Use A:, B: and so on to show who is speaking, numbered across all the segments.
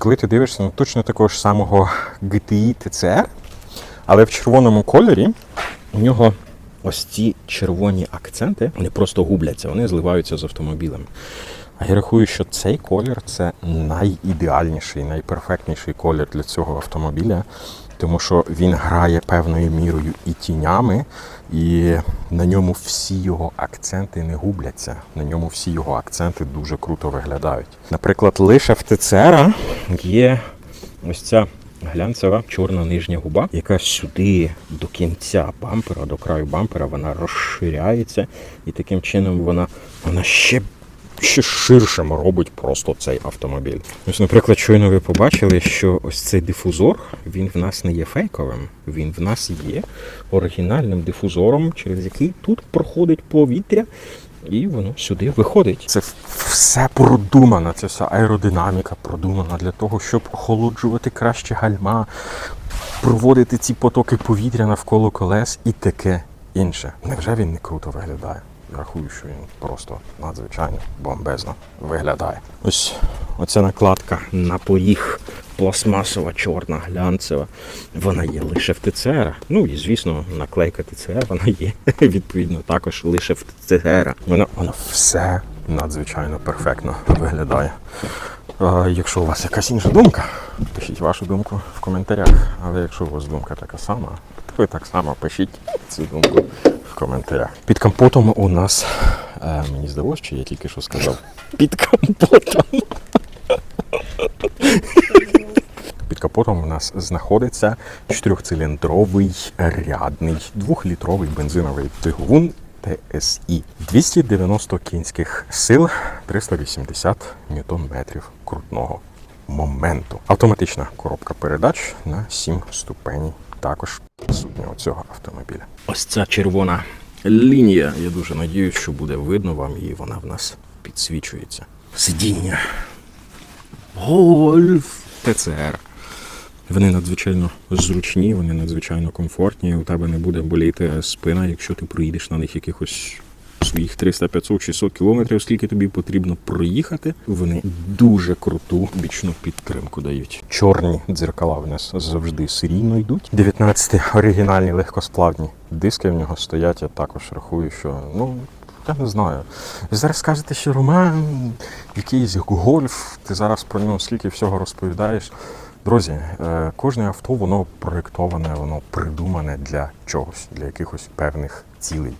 A: коли ти дивишся на точно такого ж самого GTI TCR, але в червоному кольорі у нього ось ці червоні акценти вони просто губляться, вони зливаються з автомобілем. А я рахую, що цей колір це найідеальніший, найперфектніший колір для цього автомобіля, тому що він грає певною мірою і тінями, і на ньому всі його акценти не губляться. На ньому всі його акценти дуже круто виглядають. Наприклад, лише в ТЦР є ось ця глянцева чорна нижня губа, яка сюди до кінця бампера, до краю бампера, вона розширяється, і таким чином вона, вона ще ще ширшим робить просто цей автомобіль. Ось, наприклад, щойно ви побачили, що ось цей дифузор він в нас не є фейковим, він в нас є оригінальним дифузором, через який тут проходить повітря. І воно сюди виходить. Це все продумано, це вся аеродинаміка продумана для того, щоб охолоджувати краще гальма, проводити ці потоки повітря навколо колес і таке інше. Невже він не круто виглядає? Рахую, що він просто надзвичайно бомбезно виглядає. Ось оця накладка на поріг пластмасова, чорна, глянцева. Вона є лише в ТЦР. Ну і звісно, наклейка ТЦР вона є відповідно також лише в ТЦР. Воно, воно все надзвичайно перфектно виглядає. А, якщо у вас якась інша думка, пишіть вашу думку в коментарях. Але якщо у вас думка така сама, то ви так само пишіть цю думку коментарях. Під компотом у нас, е, мені здалося, чи я тільки що сказав, під компотом. Під капотом у нас знаходиться чотирьохциліндровий рядний двохлітровий бензиновий двигун TSI. 290 кінських сил, 380 ньютон-метрів крутного моменту. Автоматична коробка передач на 7 ступеней. Також у цього автомобіля. Ось ця червона лінія. Я дуже надіюсь, що буде видно вам, і вона в нас підсвічується. Сидіння. Гольф ТЦР. Вони надзвичайно зручні, вони надзвичайно комфортні. У тебе не буде боліти спина, якщо ти проїдеш на них якихось своїх 300, 500, 600 кілометрів, скільки тобі потрібно проїхати. Вони дуже круту бічну підтримку дають. Чорні дзеркала в нас завжди серійно йдуть. 19 оригінальні легкосплавні диски в нього стоять. Я також рахую, що ну. Я не знаю. Ви зараз скажете, що Роман, якийсь гольф, ти зараз про нього скільки всього розповідаєш. Друзі, е, кожне авто воно проєктоване, воно придумане для чогось, для якихось певних цілей.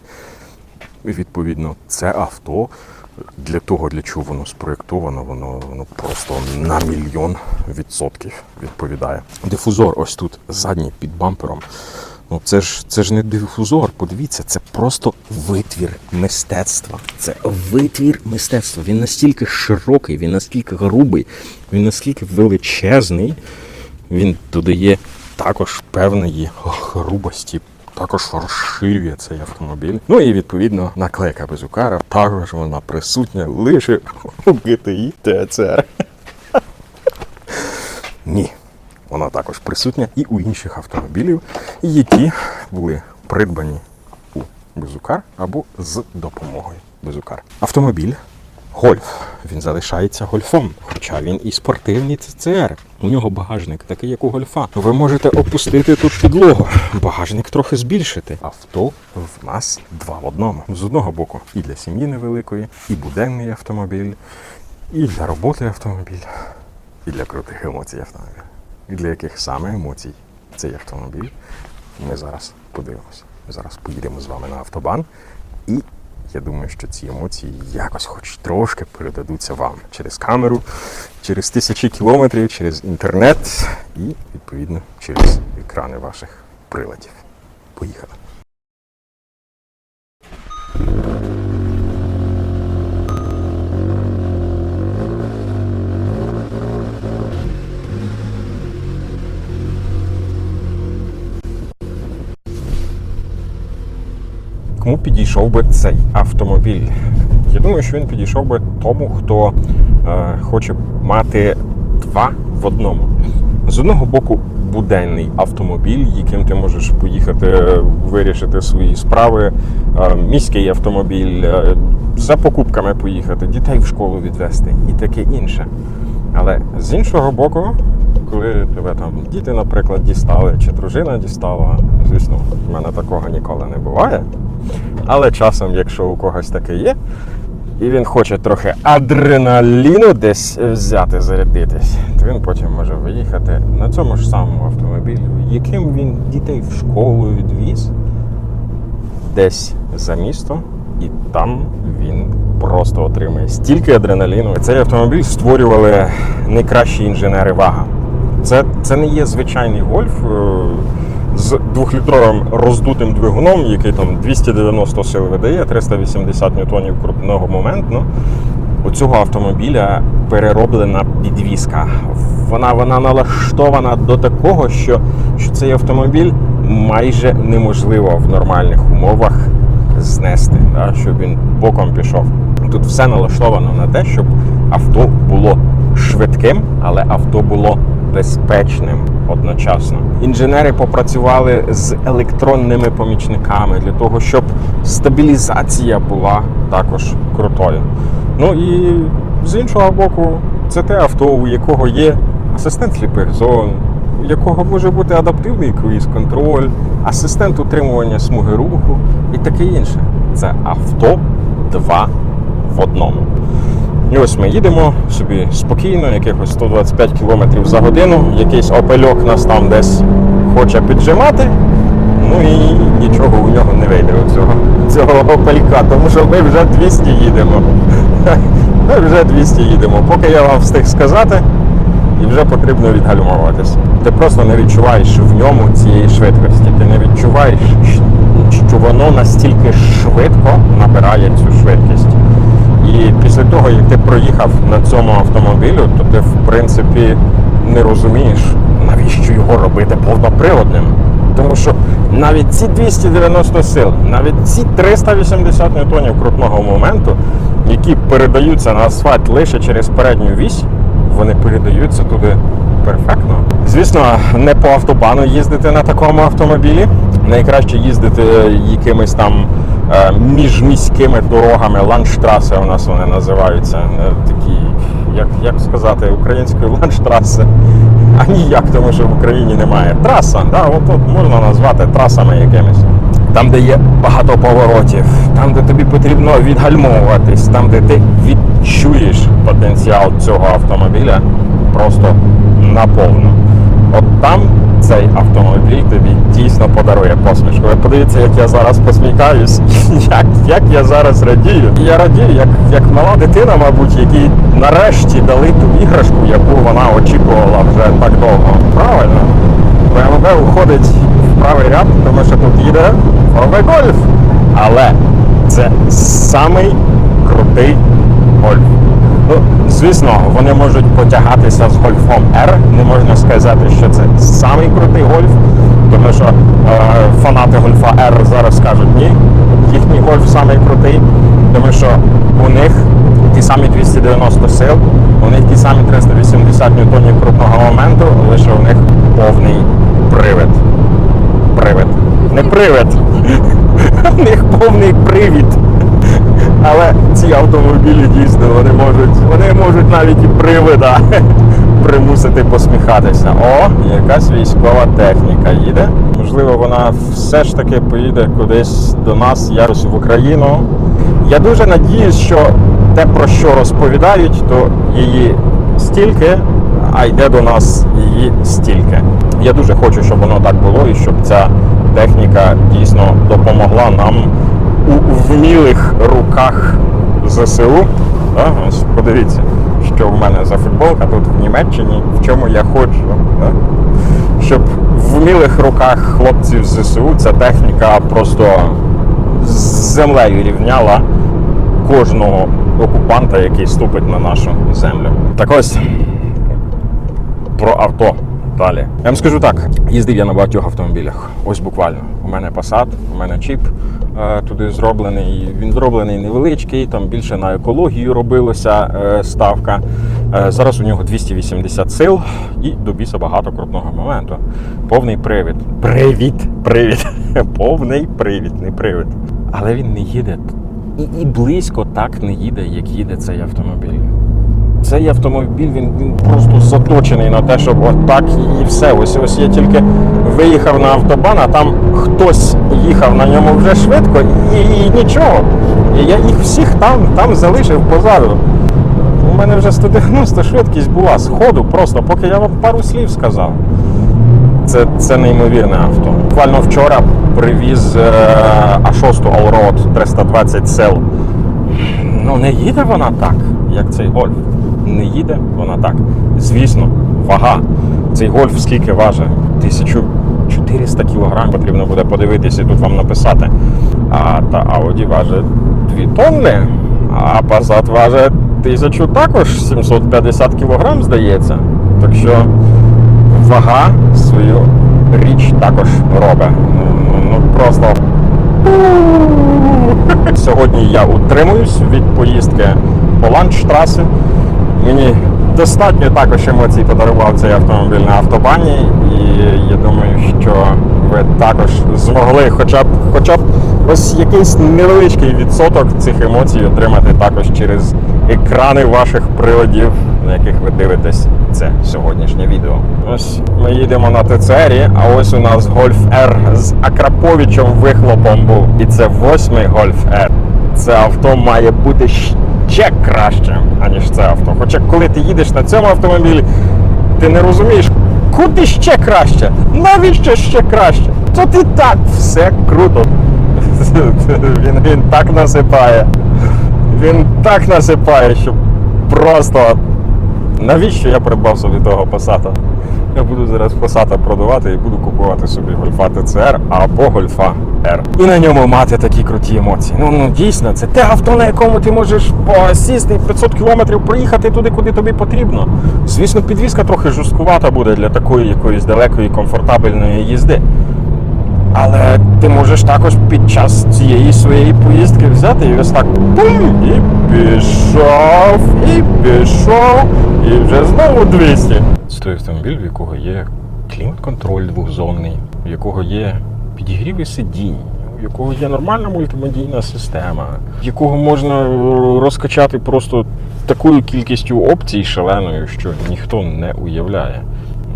A: І відповідно, це авто для того, для чого воно спроєктовано, воно, воно просто на мільйон відсотків відповідає. Дифузор ось тут задній під бампером. Ну це ж це ж не дифузор, подивіться, це просто витвір мистецтва. Це витвір мистецтва. Він настільки широкий, він настільки грубий, він настільки величезний, він додає також певної грубості, також розширює цей автомобіль. Ну і відповідно наклейка Безукара також вона присутня лише у GTI TCR. Ні. Вона також присутня і у інших автомобілів, які були придбані у Безукар або з допомогою Безукар. Автомобіль Гольф. Він залишається гольфом, хоча він і спортивний ЦЦР. У нього багажник такий, як у гольфа. Ви можете опустити тут підлогу, багажник трохи збільшити. Авто в нас два в одному. З одного боку, і для сім'ї невеликої, і буденний автомобіль, і для роботи автомобіль, і для крутих емоцій автомобіль. І для яких саме емоцій цей автомобіль, ми зараз подивимося. Ми зараз поїдемо з вами на автобан, і я думаю, що ці емоції якось хоч трошки передадуться вам через камеру, через тисячі кілометрів, через інтернет і, відповідно, через екрани ваших приладів. Поїхали. Кому підійшов би цей автомобіль? Я думаю, що він підійшов би тому, хто е, хоче мати два в одному. З одного боку, буденний автомобіль, яким ти можеш поїхати е, вирішити свої справи, е, міський автомобіль, е, за покупками поїхати, дітей в школу відвезти і таке інше. Але з іншого боку, коли тебе там діти, наприклад, дістали, чи дружина дістала, звісно, в мене такого ніколи не буває. Але часом, якщо у когось таке є, і він хоче трохи адреналіну десь взяти, зарядитись, то він потім може виїхати на цьому ж самому автомобілі, яким він дітей в школу відвіз, десь за місто, і там він просто отримує стільки адреналіну. Цей автомобіль створювали найкращі інженери вага. Це, це не є звичайний гольф е, з двохлітровим роздутим двигуном, який там 290 сил видає, 380 ньютонів крутного моменту. У цього автомобіля перероблена підвізка. Вона, вона налаштована до такого, що, що цей автомобіль майже неможливо в нормальних умовах знести, да, щоб він боком пішов. Тут все налаштовано на те, щоб авто було швидким, але авто було безпечним одночасно. Інженери попрацювали з електронними помічниками для того, щоб стабілізація була також крутою. Ну і з іншого боку, це те авто, у якого є асистент сліпих зон, у якого може бути адаптивний круїз-контроль, асистент утримування смуги руху і таке інше. Це авто 2 в одному. І ось ми їдемо собі спокійно, якихось 125 км за годину, якийсь опельок нас там десь хоче піджимати. Ну і нічого у нього не вийде у цього, цього опелька, тому що ми вже 200 їдемо. Ми вже 200 їдемо. Поки я вам встиг сказати, і вже потрібно відгальмовуватись. Ти просто не відчуваєш в ньому цієї швидкості. Ти не відчуваєш, що воно настільки швидко набирає цю швидкість. Після того, як ти проїхав на цьому автомобілю, то ти в принципі не розумієш, навіщо його робити повноприводним. Тому що навіть ці 290 сил, навіть ці 380 ньютонів крутного моменту, які передаються на асфальт лише через передню вісь, вони передаються туди перфектно. Звісно, не по автобану їздити на такому автомобілі. Найкраще їздити якимись там е, міжміськими дорогами. Ландштраси у нас вони називаються. Е, Такі, як, як сказати, українською ландштраси. А ніяк, тому що в Україні немає. Траса, да, от, можна назвати трасами якимись. Там, де є багато поворотів, там, де тобі потрібно відгальмовуватись, там, де ти відчуєш потенціал цього автомобіля просто наповну. От там цей автомобіль тобі дійсно подарує посмішку. Ви подивіться, як я зараз посміхаюсь, як, як я зараз радію. Я радію, як, як мала дитина, мабуть, якій нарешті дали ту іграшку, яку вона очікувала вже так довго. Правильно. БМВ уходить в правий ряд, тому що тут їде фарбовий гольф. Але це самий крутий гольф. Ну, звісно, вони можуть потягатися з гольфом R. Не можна сказати, що це самий крутий гольф, тому що е, фанати гольфа R зараз скажуть ні. Їхній гольф самий крутий, тому що у них ті самі 290 сил, у них ті самі 380 ньютонів крутного моменту, лише у них повний привид. Привид. Не привид. У них повний привід. Але ці автомобілі дійсно вони можуть, вони можуть навіть і привида примусити посміхатися. О, якась військова техніка їде. Можливо, вона все ж таки поїде кудись до нас, якось в Україну. Я дуже надіюсь, що те, про що розповідають, то її стільки, а йде до нас її стільки. Я дуже хочу, щоб воно так було і щоб ця техніка дійсно допомогла нам у вмілих руках ЗСУ. Да? Ось подивіться, що в мене за футболка тут в Німеччині, в чому я ходжу. Да? Щоб в вмілих руках хлопців ЗСУ ця техніка просто з землею рівняла кожного окупанта, який ступить на нашу землю. Так ось про авто. Далі. Я вам скажу так: їздив я на багатьох автомобілях. Ось буквально. У мене Passat, у мене чіп туди зроблений. Він зроблений невеличкий, там більше на екологію робилася е, ставка. Е, зараз у нього 280 сил і до біса багато крутного моменту. Повний привід. Привід! Привід! Повний привід, не привід. Але він не їде і близько так не їде, як їде цей автомобіль. Цей автомобіль він, він просто заточений на те, щоб отак і все. Ось ось я тільки виїхав на автобан, а там хтось їхав на ньому вже швидко і, і нічого. І я їх всіх там, там залишив позаду. У мене вже 190 швидкість була з ходу, просто поки я вам пару слів сказав. Це, це неймовірне авто. Буквально вчора привіз е, А6 Allroad 320 сел. Ну, не їде вона так, як цей гольф. Не їде вона так. Звісно, вага. Цей гольф скільки важить? 1400 кг потрібно буде подивитися і тут вам написати. А та Audi важить 2 тонни, а Passat важить 1000 також 750 кг, здається. Так що вага свою річ також робить. Ну, ну, ну просто. Сьогодні я утримуюсь від поїздки по ланчтраси. Мені достатньо також емоцій подарував цей автомобіль на автобані, і я думаю, що ви також змогли хоча б хоча б ось якийсь невеличкий відсоток цих емоцій отримати також через екрани ваших приладів, на яких ви дивитесь це сьогоднішнє відео. Ось ми їдемо на ТЦРі, а ось у нас Golf R з Акраповичем вихлопом був. І це восьмий Golf R. Це авто має бути ще краще, аніж це авто. Хоча коли ти їдеш на цьому автомобілі, ти не розумієш, куди ще краще, навіщо ще краще. Тут і так все круто. Він, він так насипає. Він так насипає, що просто. Навіщо я придбав собі того Passat? Я буду зараз Passat продавати і буду купувати собі Гольфа ТЦР або Гольфа R. І на ньому мати такі круті емоції. Ну, ну дійсно, це те авто, на якому ти можеш посісти 500 кілометрів проїхати туди, куди тобі потрібно. Звісно, підвізка трохи жорсткувата буде для такої якоїсь далекої комфортабельної їзди. Але ти можеш також під час цієї своєї поїздки взяти і ось так бум, і пішов, і пішов, і вже знову 200. Це той автомобіль, в якого є клімат-контроль двохзонний, в якого є підігріви сидінь, в якого є нормальна мультимедійна система, в якого можна е, розкачати просто такою кількістю опцій шаленою, що ніхто не уявляє,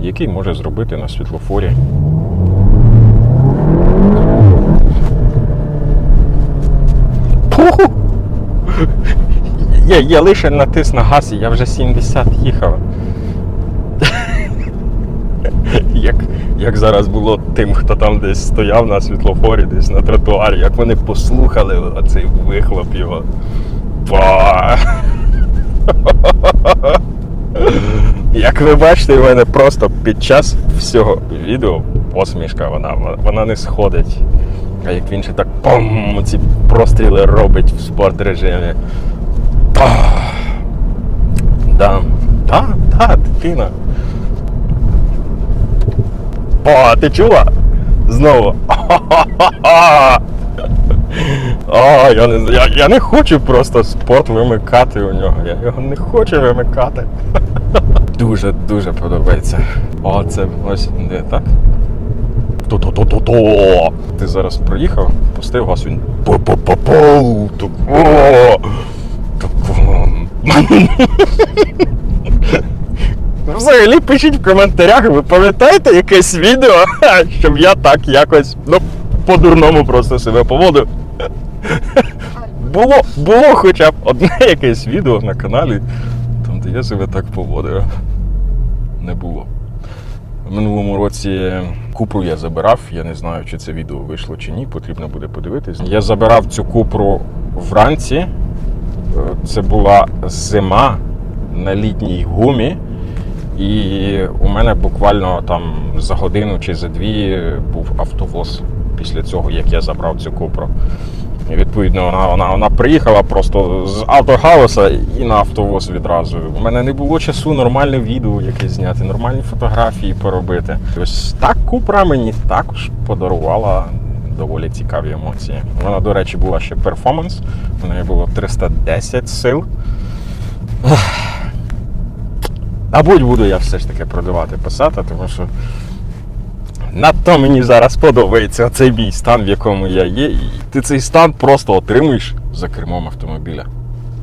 A: який може зробити на світлофорі Я, я лише натис на газ, я вже 70 їхав. Як, як зараз було тим, хто там десь стояв на світлофорі, десь на тротуарі, як вони послухали оцей вихлоп його. Па! Як ви бачите, в мене просто під час всього відео посмішка, вона, вона не сходить. А як він ще так пом, ці простріли робить в спорт режимі. Да, да, да, дитина. О, ти чула? Знову. О, я не я, я не хочу просто спорт вимикати у нього. Я його не хочу вимикати. Дуже дуже подобається. О, це ось де так. То-то-то-то-то. Ти зараз проїхав, пустив газ, він по-по-по-по. Взагалі пишіть в коментарях, ви пам'ятаєте якесь відео, щоб я так якось, ну, по-дурному просто себе поводив. Було, було хоча б одне якесь відео на каналі, там, де я себе так поводив. Не було. В минулому році купру я забирав. Я не знаю, чи це відео вийшло чи ні. Потрібно буде подивитись. Я забирав цю купру вранці. Це була зима на літній гумі. І у мене буквально там за годину чи за дві був автовоз після цього, як я забрав цю купру. І відповідно, вона, вона, вона приїхала просто з автохауса і на автовоз відразу. У мене не було часу нормальне відео якесь зняти, нормальні фотографії поробити. Ось так купра мені також подарувала доволі цікаві емоції. Вона, до речі, була ще перформанс. У неї було 310 сил. Мабуть, буду я все ж таки продавати Passat, тому що надто мені зараз подобається цей мій стан, в якому я є. І ти цей стан просто отримуєш за кермом автомобіля.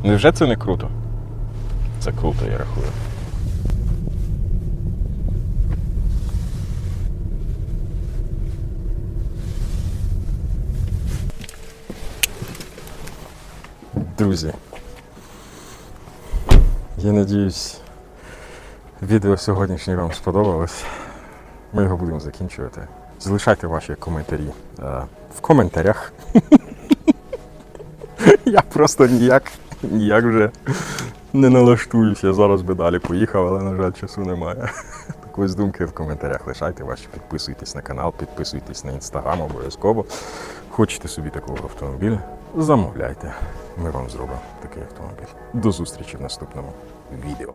A: Невже це не круто? Це круто, я рахую. Друзі, я надіюсь, відео сьогоднішнє вам сподобалось. Ми його будемо закінчувати. Залишайте ваші коментарі е, в коментарях. Я просто ніяк, ніяк вже не налаштуюся. Зараз би далі поїхав, але, на жаль, часу немає. Так ось думки в коментарях лишайте ваші, підписуйтесь на канал, підписуйтесь на інстаграм обов'язково. Хочете собі такого автомобіля? Замовляйте. Ми вам зробимо такий автомобіль. До зустрічі в наступному відео.